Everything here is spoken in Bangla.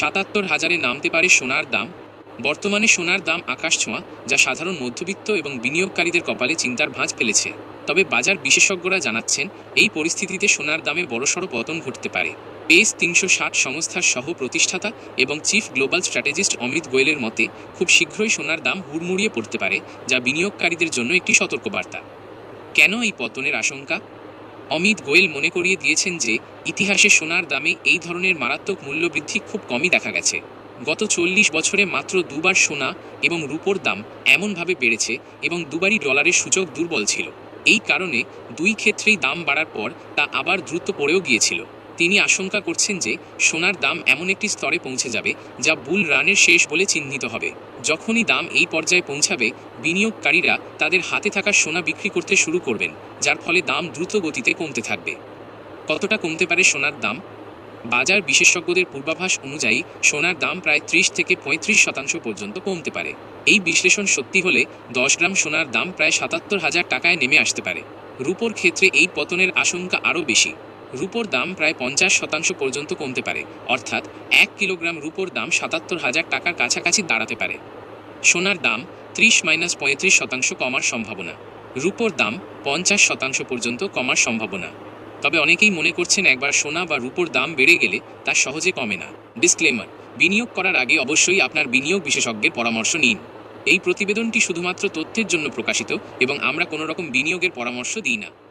সাতাত্তর হাজারে নামতে পারে সোনার দাম। বর্তমানে সোনার দাম আকাশ ছোঁয়া, যা সাধারণ মধ্যবিত্ত এবং বিনিয়োগকারীদের কপালে চিন্তার ভাঁজ ফেলেছে। তবে বাজার বিশেষজ্ঞরা জানাচ্ছেন, এই পরিস্থিতিতে সোনার দামে বড়সড় পতন ঘটতে পারে। পেস তিনশো ষাট সংস্থার সহ প্রতিষ্ঠাতা এবং চিফ গ্লোবাল স্ট্র্যাটেজিস্ট অমিত গোয়েলের মতে, খুব শীঘ্রই সোনার দাম হুড়মুড়িয়ে পড়তে পারে, যা বিনিয়োগকারীদের জন্য একটি সতর্কবার্তা। কেন এই পতনের আশঙ্কা? অমিত গোয়েল মনে করিয়ে দিয়েছেন যে, ইতিহাসে সোনার দামে এই ধরনের মারাত্মক মূল্যবৃদ্ধি খুব কমই দেখা গেছে। গত চল্লিশ বছরে মাত্র দুবার সোনা এবং রূপোর দাম এমনভাবে বেড়েছে এবং দুবারই ডলারের সূচক দুর্বল ছিল। এই কারণে দুই ক্ষেত্রেই দাম বাড়ার পর তা আবার দ্রুত পড়েও গিয়েছিল। তিনি আশঙ্কা করছেন যে সোনার দাম এমন একটি স্তরে পৌঁছে যাবে যা বুল রানের শেষ বলে চিহ্নিত হবে। যখনই দাম এই পর্যায়ে পৌঁছাবে, বিনিয়োগকারীরা তাদের হাতে থাকা সোনা বিক্রি করতে শুরু করবেন, যার ফলে দাম দ্রুত গতিতে কমতে থাকবে। কতটা কমতে পারে সোনার দাম? বাজার বিশেষজ্ঞদের পূর্বাভাস অনুযায়ী, সোনার দাম প্রায় ত্রিশ থেকে পঁয়ত্রিশ শতাংশ পর্যন্ত কমতে পারে। এই বিশ্লেষণ সত্যি হলে দশ গ্রাম সোনার দাম প্রায় সাতাত্তর হাজার টাকায় নেমে আসতে পারে। রূপোর ক্ষেত্রে এই পতনের আশঙ্কা আরও বেশি। রূপোর দাম প্রায় পঞ্চাশ শতাংশ পর্যন্ত কমতে পারে। অর্থাৎ এক কিলোগ্রাম রুপোর দাম সাতাত্তর হাজার টাকার কাছাকাছি দাঁড়াতে পারে। সোনার দাম ত্রিশ মাইনাস পঁয়ত্রিশ শতাংশ কমার সম্ভাবনা। রুপোর দাম পঞ্চাশ শতাংশ পর্যন্ত কমার সম্ভাবনা। তবে অনেকেই মনে করছেন একবার সোনা বা রুপোর দাম বেড়ে গেলে তা সহজে কমে না। ডিসক্লেমার, বিনিয়োগ করার আগে অবশ্যই আপনার বিনিয়োগ বিশেষজ্ঞের পরামর্শ নিন। এই প্রতিবেদনটি শুধুমাত্র তথ্যের জন্য প্রকাশিত এবং আমরা কোনো রকম বিনিয়োগের পরামর্শ দিই না।